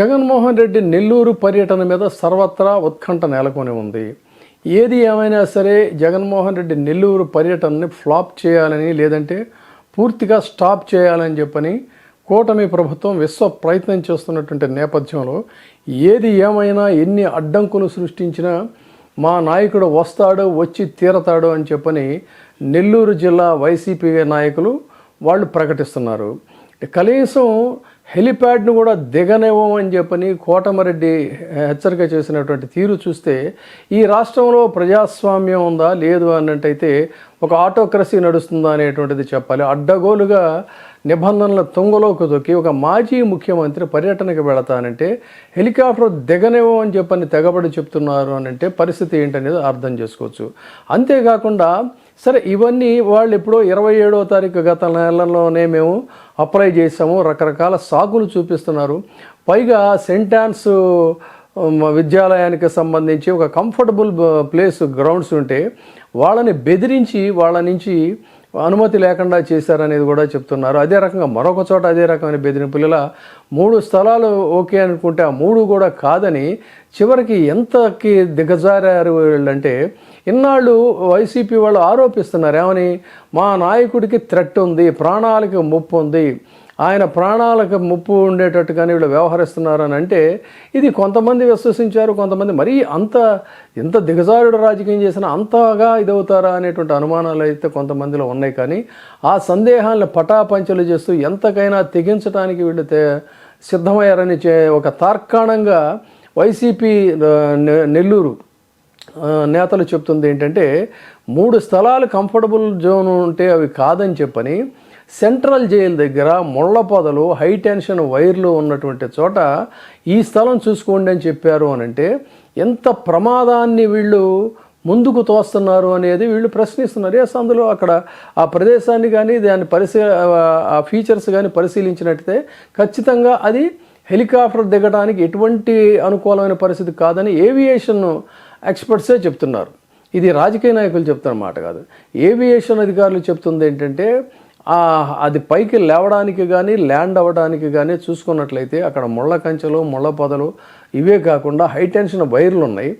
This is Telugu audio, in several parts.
జగన్మోహన్ రెడ్డి నెల్లూరు పర్యటన మీద సర్వత్రా ఉత్కంఠ నెలకొని ఉంది. ఏది ఏమైనా సరే జగన్మోహన్ రెడ్డి నెల్లూరు పర్యటనని ఫ్లాప్ చేయాలని లేదంటే పూర్తిగా స్టాప్ చేయాలని చెప్పని కూటమి ప్రభుత్వం విశ్వ ప్రయత్నం చేస్తున్నటువంటి నేపథ్యంలో ఏది ఏమైనా ఎన్ని అడ్డంకులు సృష్టించినా మా నాయకుడు వస్తాడు వచ్చి తీరతాడు అని చెప్పని నెల్లూరు జిల్లా వైసీపీ నాయకులు వాళ్ళు ప్రకటిస్తున్నారు. కనీసం హెలిప్యాడ్ను కూడా దిగనివ్వమని చెప్పని కోటమరెడ్డి హెచ్చరిక చేసినటువంటి తీరు చూస్తే ఈ రాష్ట్రంలో ప్రజాస్వామ్యం ఉందా లేదు అన్నట్టయితే ఒక ఆటోక్రసీ నడుస్తుందా అనేటువంటిది చెప్పాలి. అడ్డగోలుగా నిబంధనల తుంగలోకి తొక్కి ఒక మాజీ ముఖ్యమంత్రి పర్యటనకు వెళతానంటే హెలికాప్టర్ దిగనివ్వమని చెప్పని తెగబడి చెప్తున్నారు అని అంటే పరిస్థితి ఏంటనేది అర్థం చేసుకోవచ్చు. అంతేకాకుండా సరే ఇవన్నీ వాళ్ళు ఎప్పుడో ఇరవై ఏడవ తారీఖు గత నెలలోనే మేము అప్లై చేసాము రకరకాల సాకులు చూపిస్తున్నారు. పైగా సెంటాన్స్ విద్యాలయానికి సంబంధించి ఒక కంఫర్టబుల్ ప్లేస్ గ్రౌండ్స్ ఉంటే వాళ్ళని బెదిరించి వాళ్ళ నుంచి అనుమతి లేకుండా చేశారనేది కూడా చెప్తున్నారు. అదే రకంగా మరొక చోట అదే రకమైన బెదిరింపుల మూడు స్థలాలు ఓకే అనుకుంటే ఆ మూడు కూడా కాదని చివరికి ఎంతకి దిగజారారు వీళ్ళంటే ఇన్నాళ్ళు వైసీపీ వాళ్ళు ఆరోపిస్తున్నారు. ఏమని? మా నాయకుడికి థ్రెట్ ఉంది ప్రాణాలకి ముప్పు ఉంది ఆయన ప్రాణాలకు ముప్పు ఉండేటట్టుగానే వీళ్ళు వ్యవహరిస్తున్నారని అంటే ఇది కొంతమంది విశ్వసించారు కొంతమంది మరీ అంత ఎంత దిగజారుడు రాజకీయం చేసినా అంతగా ఇదవుతారా అనేటువంటి అనుమానాలు అయితే కొంతమందిలో ఉన్నాయి. కానీ ఆ సందేహాలను పటాపంచలు చేస్తూ ఎంతకైనా తెగించడానికి వీళ్ళు సిద్ధమయ్యారని చే ఒక తార్కాణంగా వైసీపీ నె- నెల్లూరు నేతలు చెప్తుంది ఏంటంటే మూడు స్థలాలు కంఫర్టబుల్ జోన్ ఉంటే అవి కాదని చెప్పని సెంట్రల్ జైలు దగ్గర ముళ్ళ పొదలు హై టెన్షన్ వైర్లు ఉన్నటువంటి చోట ఈ స్థలం చూసుకోండి అని చెప్పారు అని అంటే ఎంత ప్రమాదాన్ని వీళ్ళు ముందుకు తోస్తున్నారు అనేది వీళ్ళు ప్రశ్నిస్తున్నారు. ఎస్ అందులో అక్కడ ఆ ప్రదేశాన్ని కానీ దాన్ని పరిశీ ఆ ఫీచర్స్ కానీ పరిశీలించినట్టయితే ఖచ్చితంగా అది హెలికాప్టర్ దిగడానికి ఎటువంటి అనుకూలమైన పరిస్థితి కాదని ఏవియేషన్ ఎక్స్పర్ట్సే చెప్తున్నారు. ఇది రాజకీయ నాయకులు చెప్తున్న మాట కాదు. ఏవియేషన్ అధికారులు చెప్తుంది ఏంటంటే అది పైకి లేవడానికి కానీ ల్యాండ్ అవ్వడానికి కానీ చూసుకున్నట్లయితే అక్కడ ముళ్ళ కంచెలు ముళ్ళ పొదలు ఇవే కాకుండా హై టెన్షన్ వైర్లు ఉన్నాయి.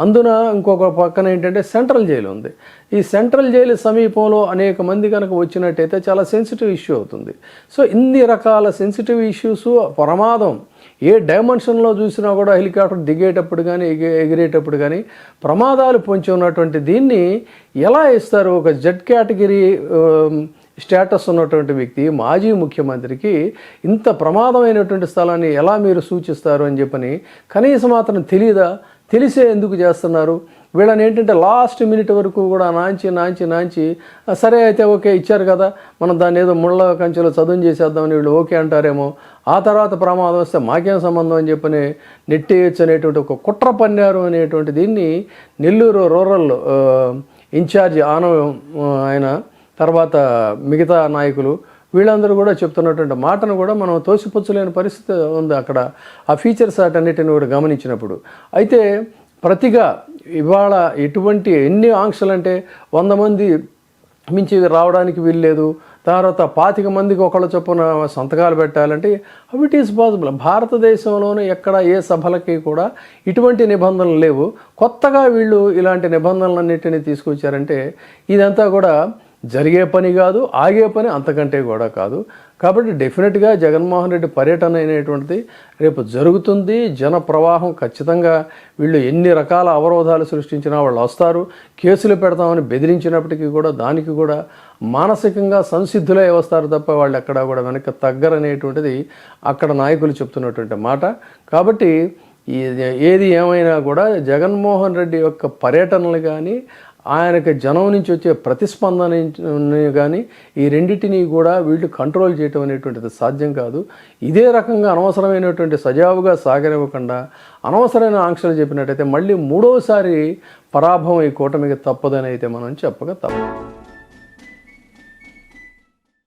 అందున ఇంకొక పక్కన ఏంటంటే సెంట్రల్ జైలు ఉంది. ఈ సెంట్రల్ జైలు సమీపంలో అనేక మంది కనుక వచ్చినట్టయితే చాలా సెన్సిటివ్ ఇష్యూ అవుతుంది. సో ఇన్ని రకాల సెన్సిటివ్ ఇష్యూస్ ప్రమాదం ఏ డైమెన్షన్లో చూసినా కూడా హెలికాప్టర్ దిగేటప్పుడు కానీ ఎగి ఎగిరేటప్పుడు కానీ ప్రమాదాలు పొంచి ఉన్నటువంటి దీన్ని ఎలా ఇస్తారు? ఒక జెడ్ కేటగిరీ స్టేటస్ ఉన్నటువంటి వ్యక్తి మాజీ ముఖ్యమంత్రికి ఇంత ప్రమాదమైనటువంటి స్థలాన్ని ఎలా మీరు సూచిస్తారు అని చెప్పని కనీసం మాత్రం తెలియదా తెలిసే ఎందుకు చేస్తున్నారు? వీళ్ళని ఏంటంటే లాస్ట్ మినిట్ వరకు కూడా నాంచి నాంచి నాంచి సరే అయితే ఓకే ఇచ్చారు కదా మనం దాన్ని ఏదో ముళ్ళ కంచెలో చదువు చేసేద్దామని వీళ్ళు ఓకే అంటారేమో. ఆ తర్వాత ప్రమాదం వస్తే మాకేం సంబంధం? అని చెప్పని నెట్టేయచ్చు అనేటువంటి ఒక కుట్ర పన్నారు అనేటువంటి దీన్ని నెల్లూరు రూరల్ ఆ, ఇన్ఛార్జి ఆయన తర్వాత మిగతా నాయకులు వీళ్ళందరూ కూడా చెప్తున్నటువంటి మాటను కూడా మనం తోసిపుచ్చలేని పరిస్థితి ఉంది అక్కడ. ఆ ఫీచర్స్ అటన్నిటిని కూడా గమనించినప్పుడు. అయితే ప్రతిగా ఇవాళ ఎటువంటి ఎన్ని ఆంక్షలు అంటే వంద మంది మించి రావడానికి వీల్లేదు. తర్వాత పాతిక మందికి ఒకళ్ళ చొప్పున సంతకాలు పెట్టాలంటే ఇట్ ఈస్ పాసిబుల్ భారతదేశంలోనే ఎక్కడ ఏ సభలకి కూడా ఇటువంటి నిబంధనలు లేవు. కొత్తగా వీళ్ళు ఇలాంటి నిబంధనలన్నిటిని తీసుకొచ్చారంటే ఇదంతా కూడా జరిగే పని కాదు ఆగే పని అంతకంటే కూడా కాదు. కాబట్టి డెఫినెట్గా జగన్మోహన్ రెడ్డి పర్యటన అనేటువంటిది రేపు జరుగుతుంది. జన ప్రవాహం ఖచ్చితంగా వీళ్ళు ఎన్ని రకాల అవరోధాలు సృష్టించినా వాళ్ళు వస్తారు. కేసులు పెడతామని బెదిరించినప్పటికీ కూడా దానికి కూడా మానసికంగా సంసిద్ధులై వస్తారు తప్ప వాళ్ళు ఎక్కడా కూడా వెనక్కి తగ్గరనేటువంటిది అక్కడ నాయకులు చెప్తున్నటువంటి మాట. కాబట్టి ఏది ఏమైనా కూడా జగన్మోహన్ రెడ్డి యొక్క పర్యటనలు కానీ ఆయనకి జనం నుంచి వచ్చే ప్రతిస్పందన కానీ ఈ రెండింటిని కూడా వీళ్ళు కంట్రోల్ చేయటం అనేటువంటిది సాధ్యం కాదు. ఇదే రకంగా అనవసరమైనటువంటి సజావుగా సాగనివ్వకుండా అనవసరమైన ఆంక్షలు చెప్పినట్టయితే మళ్ళీ మూడోసారి పరాభవం ఈ కూటమికి తప్పదని అయితే మనం చెప్పక తప్పదు.